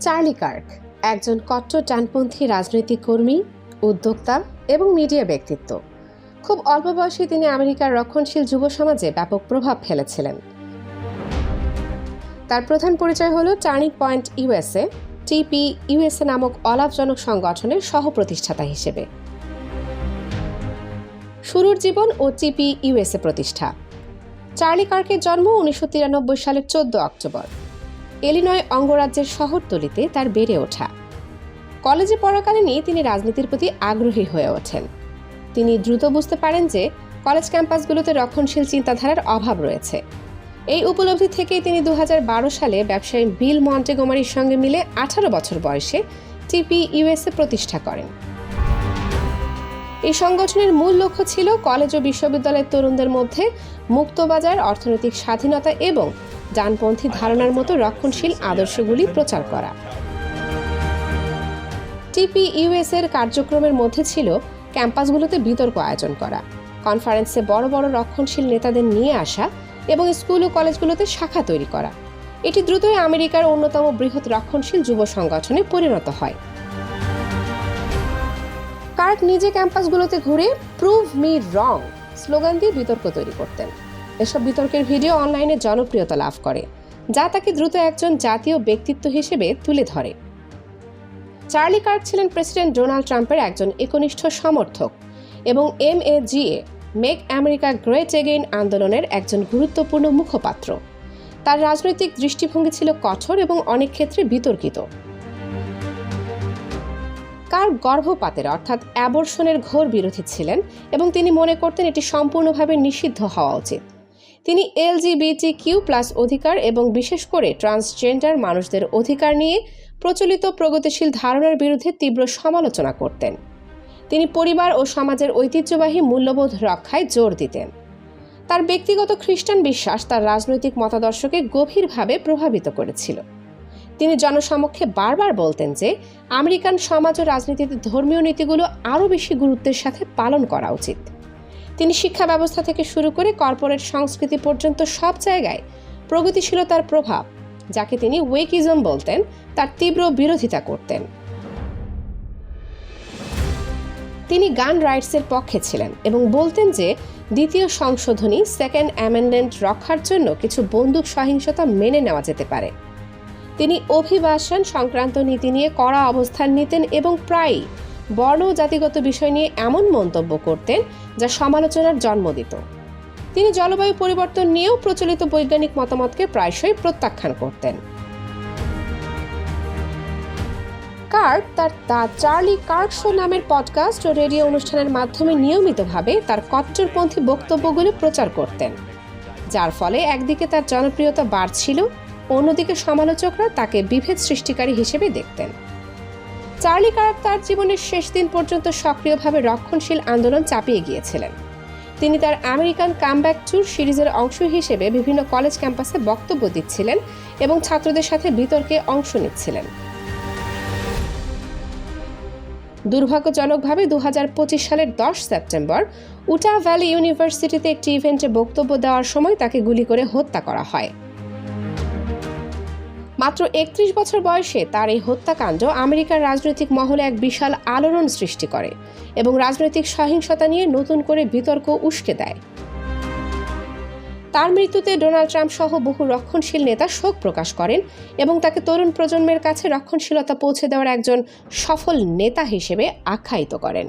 Charlie Kirk, একজন কট্টর ডানপন্থী রাজনৈতিক কর্মী, উদ্যোক্তা এবং মিডিয়া ব্যক্তিত্ব। খুব অল্প বয়সে তিনি আমেরিকার রক্ষণশীল যুব সমাজে ব্যাপক প্রভাব ফেলেছিলেন। তার প্রধান পরিচয় হল Turning Point USA TP USA নামক অলাভজনক সংগঠনের সহ-প্রতিষ্ঠাতা হিসেবে। শুরুর জীবন ও টিপি ইউএসএ প্রতিষ্ঠা। চার্লি কার্কের জন্ম উনিশশো তিরানব্বই সালের চোদ্দ অক্টোবর। এলিনয় অঙ্গরাজ্যের শহরতলিতে তার বেড়ে ওঠা। কলেজে পড়াকালীনই তিনি রাজনীতির প্রতি আগ্রহী হয়ে ওঠেন। তিনি দ্রুত বুঝতে পারেন যে কলেজ ক্যাম্পাসগুলোতে রক্ষণশীল চিন্তাধারার অভাব রয়েছে। এই উপলব্ধি থেকেই তিনি দুহাজার বারো সালে ব্যবসায়ী বিল মন্টেগোমারির সঙ্গে মিলে আঠারো বছর বয়সে টিপি ইউএসএ প্রতিষ্ঠা করেন। এই সংগঠনের মূল লক্ষ্য ছিল কলেজ ও বিশ্ববিদ্যালয়ের তরুণদের মধ্যে মুক্তবাজার, অর্থনৈতিক স্বাধীনতা এবং ডানপন্থী ধারণার মতো রক্ষণশীল আদর্শগুলি প্রচার করা। টিপি ইউএস এর কার্যক্রমের মধ্যে ছিল ক্যাম্পাসগুলোতে বিতর্ক আয়োজন করা। কনফারেন্সে বড় বড় রক্ষণশীল নেতাদের নিয়ে আসা এবং স্কুল ও কলেজগুলোতে শাখা তৈরি করা। এটি দ্রুতই আমেরিকার অন্যতম বৃহৎ রক্ষণশীল যুব সংগঠনে পরিণত হয়। কার্ক নিজে ক্যাম্পাসগুলোতে ঘুরে প্রুভ মি রং স্লোগান দিয়ে বিতর্ক তৈরি করতেন। এসব বিতর্কের ভিডিও অনলাইনে জনপ্রিয়তা লাভ করে, যা তাকে দ্রুত একজন জাতীয় ব্যক্তিত্ব হিসেবে তুলে ধরে। চার্লি কার্ক ছিলেন প্রেসিডেন্ট ডোনাল্ড ট্রাম্পের একজন একনিষ্ঠ সমর্থক এবং M A G A make America great again আন্দোলনের একজন গুরুত্বপূর্ণ মুখপাত্র। তার রাজনৈতিক দৃষ্টিভঙ্গি ছিল কঠোর এবং অনেক ক্ষেত্রে বিতর্কিত। কার গর্ভপাতের, অর্থাৎ অ্যাবর্ষণের ঘোর বিরোধী ছিলেন এবং তিনি মনে করতেন এটি সম্পূর্ণভাবে নিষিদ্ধ হওয়া উচিত। তিনি এলজিবিটি কিউ প্লাস অধিকার এবং বিশেষ করে ট্রান্সজেন্ডার মানুষদের অধিকার নিয়ে প্রচলিত প্রগতিশীল ধারণার বিরুদ্ধে তীব্র সমালোচনা করতেন। তিনি পরিবার ও সমাজের ঐতিহ্যবাহী মূল্যবোধ রক্ষায় জোর দিতেন। তার ব্যক্তিগত খ্রিস্টান বিশ্বাস তার রাজনৈতিক মতাদর্শকে গভীরভাবে প্রভাবিত করেছিল। তিনি জনসমক্ষে বারবার বলতেন যে, আমেরিকান সমাজ ও রাজনীতিতে ধর্মীয় নীতিগুলো আরও বেশি গুরুত্বের সাথে পালন করা উচিত। তিনি শিক্ষা ব্যবস্থা থেকে শুরু করে কর্পোরেট সংস্কৃতি পর্যন্ত সব জায়গায় প্রগতিশীলতার প্রভাব, যাকে তিনি ওয়েকিজম বলতেন, তার তীব্র বিরোধিতা করতেন। তিনি গান রাইটসের পক্ষে ছিলেন এবং বলতেন যে দ্বিতীয় সংশোধনী সেকেন্ড অ্যামেন্ডেন্ট রক্ষার জন্য কিছু বন্দুক সহিংসতা মেনে নেওয়া যেতে পারে। তিনি অভিবাসন সংক্রান্ত নীতি নিয়ে কড়া অবস্থান নিতেন এবং প্রায়ই বর্ণ জাতিগত বিষয় নিয়ে এমন মন্তব্য করতেন যা সমালোচনার জন্ম দিত। তিনি জলবায়ু পরিবর্তন নিয়েও প্রচলিত বৈজ্ঞানিক মতামতকে প্রায়শই প্রত্যাখ্যান করতেন। কার্ক তার দ্য চার্লি কার্ক শো নামের পডকাস্ট ও রেডিও অনুষ্ঠানের মাধ্যমে নিয়মিতভাবে তার কট্টরপন্থী বক্তব্যগুলি প্রচার করতেন। যার ফলে একদিকে তার জনপ্রিয়তা বাড়ছিল, অন্যদিকে সমালোচকরা তাকে বিভেদ সৃষ্টিকারী হিসেবে দেখতেন। চার্লি কার্ক তার জীবনের শেষ দিন পর্যন্ত সক্রিয়ভাবে রক্ষণশীল আন্দোলন চাপিয়ে গিয়েছিলেন। তিনি তার আমেরিকান কামব্যাক ট্যুর সিরিজের অংশ হিসেবে বিভিন্ন কলেজ ক্যাম্পাসে বক্তব্য দিচ্ছিলেন এবং ছাত্রদের সাথে বিতর্কে অংশ নিচ্ছিলেন। দুর্ভাগ্যজনকভাবে দু হাজার পঁচিশ সালের দশ সেপ্টেম্বর উটা ভ্যালি ইউনিভার্সিটিতে একটি ইভেন্টে বক্তব্য দেওয়ার সময় তাকে গুলি করে হত্যা করা হয়। মাত্র একত্রিশ বছর বয়সে তার এই হত্যাকাণ্ড আমেরিকার রাজনৈতিক মহলে এক বিশাল আলোড়ন সৃষ্টি করে এবং রাজনৈতিক সহিংসতা নিয়ে নতুন করে বিতর্ক উস্কে দেয়। তার মৃত্যুতে ডোনাল্ড ট্রাম্প সহ বহু রক্ষণশীল নেতা শোক প্রকাশ করেন এবং তাকে তরুণ প্রজন্মের কাছে রক্ষণশীলতা পৌঁছে দেওয়ার একজন সফল নেতা হিসেবে আখ্যায়িত করেন।